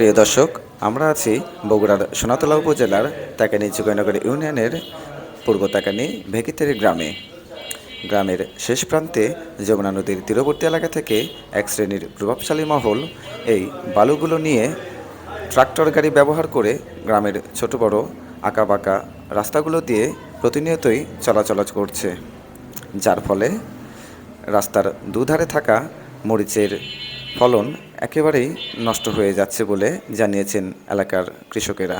প্রিয় দর্শক, আমরা আছি বগুড়ার সোনাতলা উপজেলার তাকানি চুকানগর ইউনিয়নের পূর্ব তাকানি ভেকিতেরি গ্রামে। গ্রামের শেষ প্রান্তে যমুনা নদীর তীরবর্তী এলাকা থেকে এক শ্রেণির প্রভাবশালী মহল এই বালুগুলো নিয়ে ট্রাক্টর গাড়ি ব্যবহার করে গ্রামের ছোট বড় আঁকাবাঁকা রাস্তাগুলো দিয়ে প্রতিনিয়তই চলাচল করছে। যার ফলে রাস্তার দুধারে থাকা মরিচের ফলন একেবারেই নষ্ট হয়ে যাচ্ছে বলে জানিয়েছেন এলাকার কৃষকেরা।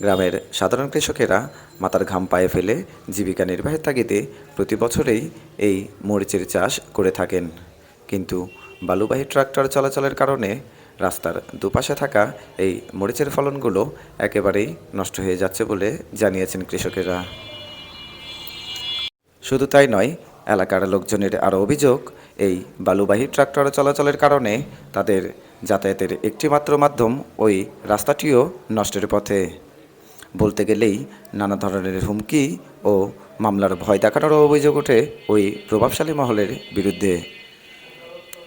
গ্রামের সাধারণ কৃষকেরা মাথার ঘাম পায়ে ফেলে জীবিকা নির্বাহের তাগিদে প্রতি বছরেই এই মরিচের চাষ করে থাকেন। কিন্তু বালুবাহী ট্রাক্টর চলাচলের কারণে রাস্তার দুপাশে থাকা এই মরিচের ফলনগুলো একেবারেই নষ্ট হয়ে যাচ্ছে বলে জানিয়েছেন কৃষকেরা। শুধু তাই নয়, এলাকার লোকজনের আরও অভিযোগ, এই বালুবাহী ট্রাক্টর চলাচলের কারণে তাদের যাতায়াতের একটিমাত্র মাধ্যম ওই রাস্তাটিও নষ্টের পথে। বলতে গেলেই নানা ধরনের হুমকি ও মামলার ভয় দেখানোরও অভিযোগ ওঠে ওই প্রভাবশালী মহলের বিরুদ্ধে।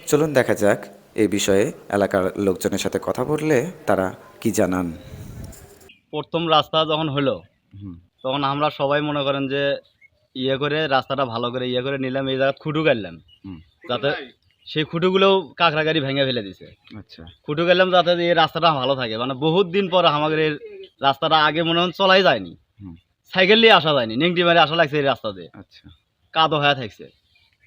চলুন দেখা যাক এই বিষয়ে এলাকার লোকজনের সাথে কথা বললে তারা কি জানান? প্রথম রাস্তা যখন হলো তখন আমরা সবাই মনে করেন যে ইয়ে করে রাস্তাটা ভালো করে ইয়ে করে নিলাম এই জায়গায় খুঁটু গাড়লাম। যাতে সেই খুঁটুগুলোও কাঁকড়া গাড়ি ভেঙে ফেলে দিছে। আচ্ছা। খুঁটু গেলাম যাতে এই রাস্তাটা ভালো থাকে। মানে বহুত দিন পর আমাদের এই রাস্তাটা আগে মনে হয় চলাই যায়নি। সাইকেল নিয়ে আসা যায়নি নেংটি মারে আসা লাগছে এই রাস্তা দিয়ে। আচ্ছা। কাদো হয়ে থাকছে।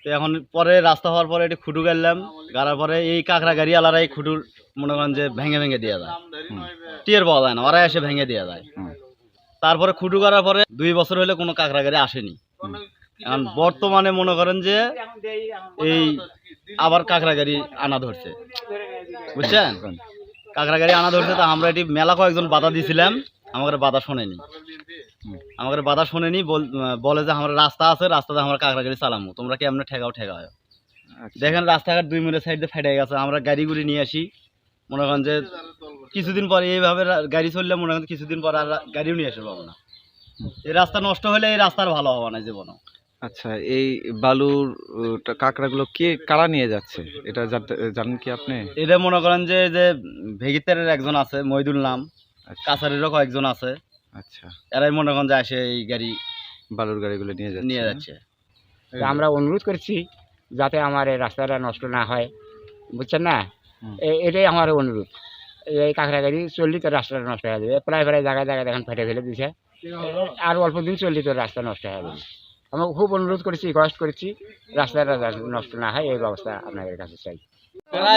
তো এখন পরে রাস্তা হওয়ার পরে এটি খুঁটু গেলাম গাড়ার পরে এই কাঁকড়া গাড়ি আলারা এই খুঁটুর মনে করেন যে ভেঙে ভেঙে দেওয়া যায়। টিয়ার পাওয়া যায় না ওরাই এসে ভেঙে দেওয়া যায়। তারপরে খুঁটু করার পরে দুই বছর হলে কোনো কাঁকড়া গাড়ি আসেনি। এখন বর্তমানে মনে করেন যে এই আবার কাঁকড়া গাড়ি আনা ধরছে। বুঝছেন? কাঁকড়া গাড়ি আনা ধরছে তা আমরা এটি মেলা কয়েকজন বাধা দিয়েছিলাম আমাদের বাধা শোনেনি। আমাদের বাধা শোনেনি বল- বলে যে আমার রাস্তা আছে রাস্তাতে আমরা কাঁকড়া গাড়ি চালামু। তোমরা কি এমনি ঠেকাও ঠেকাও? আচ্ছা। দেখেন রাস্তাঘাট দুই মিনিট সাইডে ফেটে গেছে আমরা গাড়িগুলি নিয়ে আসি। মনে করেন যে কিছুদিন পরে এইভাবে গাড়ি চললে মনে করেন কিছুদিন পর আর গাড়িও নিয়ে আসতে পাবো না। এই রাস্তা নষ্ট হলে এই রাস্তার ভালো হবে না জীবনও। আচ্ছা এই বালুর কাঁকড়াগুলো কে কারা নিয়ে যাচ্ছে? এটা জানেন কি আপনি? এটা মনে করেন যে যে ভেগিতারের একজন আছে মহিদুল নাম। আচ্ছা। কাছারিরও কয়েকজন আছে। আচ্ছা। এরাই মনে করেন যে আসে এই গাড়ি বালুর গাড়িগুলো নিয়ে যাচ্ছে নিয়ে যাচ্ছে। আমরা অনুরোধ করছি যাতে আমার এই রাস্তাটা নষ্ট না হয় বুঝছেন না? এটাই আমার অনুরোধ। এই কাঁকড়া গাড়ি চললি তো রাস্তাটা নষ্ট হয়ে যাবে। প্রায় প্রায় জায়গায় জায়গায় দেখেন ফেটে ফেলে দিছে। আর অল্প দিন চললি তো রাস্তা নষ্ট হয়ে যাবে। আমরা খুব অনুরোধ করেছি রিকোয়েস্ট করেছি রাস্তাটা নষ্ট না হয় এই ব্যবস্থা আপনাদের কাছে চাই।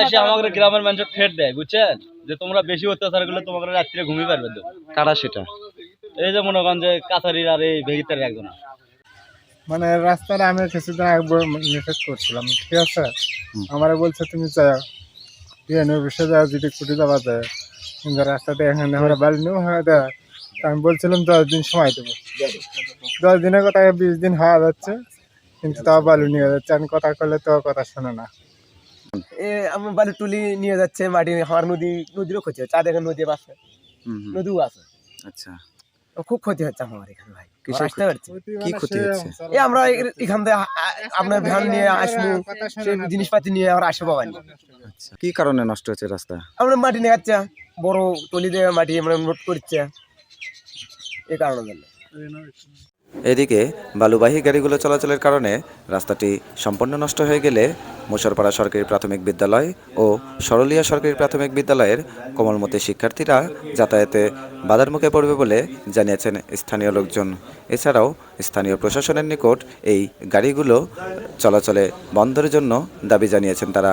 এসে আমাদের গ্রামের মানুষ ফেট দেয় বুঝছেন? যে তোমরা বেশি অত্যাচার করলে তোমাকে রাত্রে ঘুমিয়ে পারবে তো কারা সেটা? এই যে মনে করেন যে কাছারির আর এই ভেগিতারের একজন আছে। মানে রাস্তার আমি কিছুদিন আগে ব- নিষেধ করছিলাম ঠিক আছে? আমার বলছে তুমি যাও। বিএনএ অফিসে যাও যদি কুটি যাওয়া যায়। কিন্তু রাস্তাতে এখানে আমরা বাড়ি নিয়েও হয়ে দেয় তা আমি বলছিলাম দশ দিন সময় দেবো। দশ দিনের কথা বিশ দিন হওয়া যাচ্ছে কিন্তু তাও বালু নিয়ে যাচ্ছে। আমি কথা করলে তো কথা শোনে না। এ আমার বালু তুলি নিয়ে যাচ্ছে মাটি আমার নদী নদীরও ক্ষতি হচ্ছে আর দেখেন নদী পাশে হুম, হুম, নদীও আছে। আচ্ছা। খুব ক্ষতি হচ্ছে আমার এখানে ভাই। আসতে পারছি। কি ক্ষতি হচ্ছে? এই আমরা এখান থেকে আ- আ- আপনার ভ্যান নিয়ে আসব জিনিসপাতি নিয়ে আমরা আসব পাবানি আচ্ছা কি কারণে নষ্ট হচ্ছে রাস্তা? আমরা মাটি নিয়ে যাচ্ছে বড় টলি দিয়ে মাটি আমরা নোট করছে। এই কারণের জন্য। এদিকে বালুবাহী গাড়িগুলো চলাচলের কারণে রাস্তাটি সম্পূর্ণ নষ্ট হয়ে গেলে মুসরপাড়া সরকারি প্রাথমিক বিদ্যালয় ও সরলিয়া সরকারি প্রাথমিক বিদ্যালয়ের কোমলমতি শিক্ষার্থীরা যাতায়াতে বাধার মুখে পড়বে বলে জানিয়েছেন স্থানীয় লোকজন। এছাড়াও স্থানীয় প্রশাসনের নিকট এই গাড়িগুলো চলাচলে বন্ধের জন্য দাবি জানিয়েছেন তারা।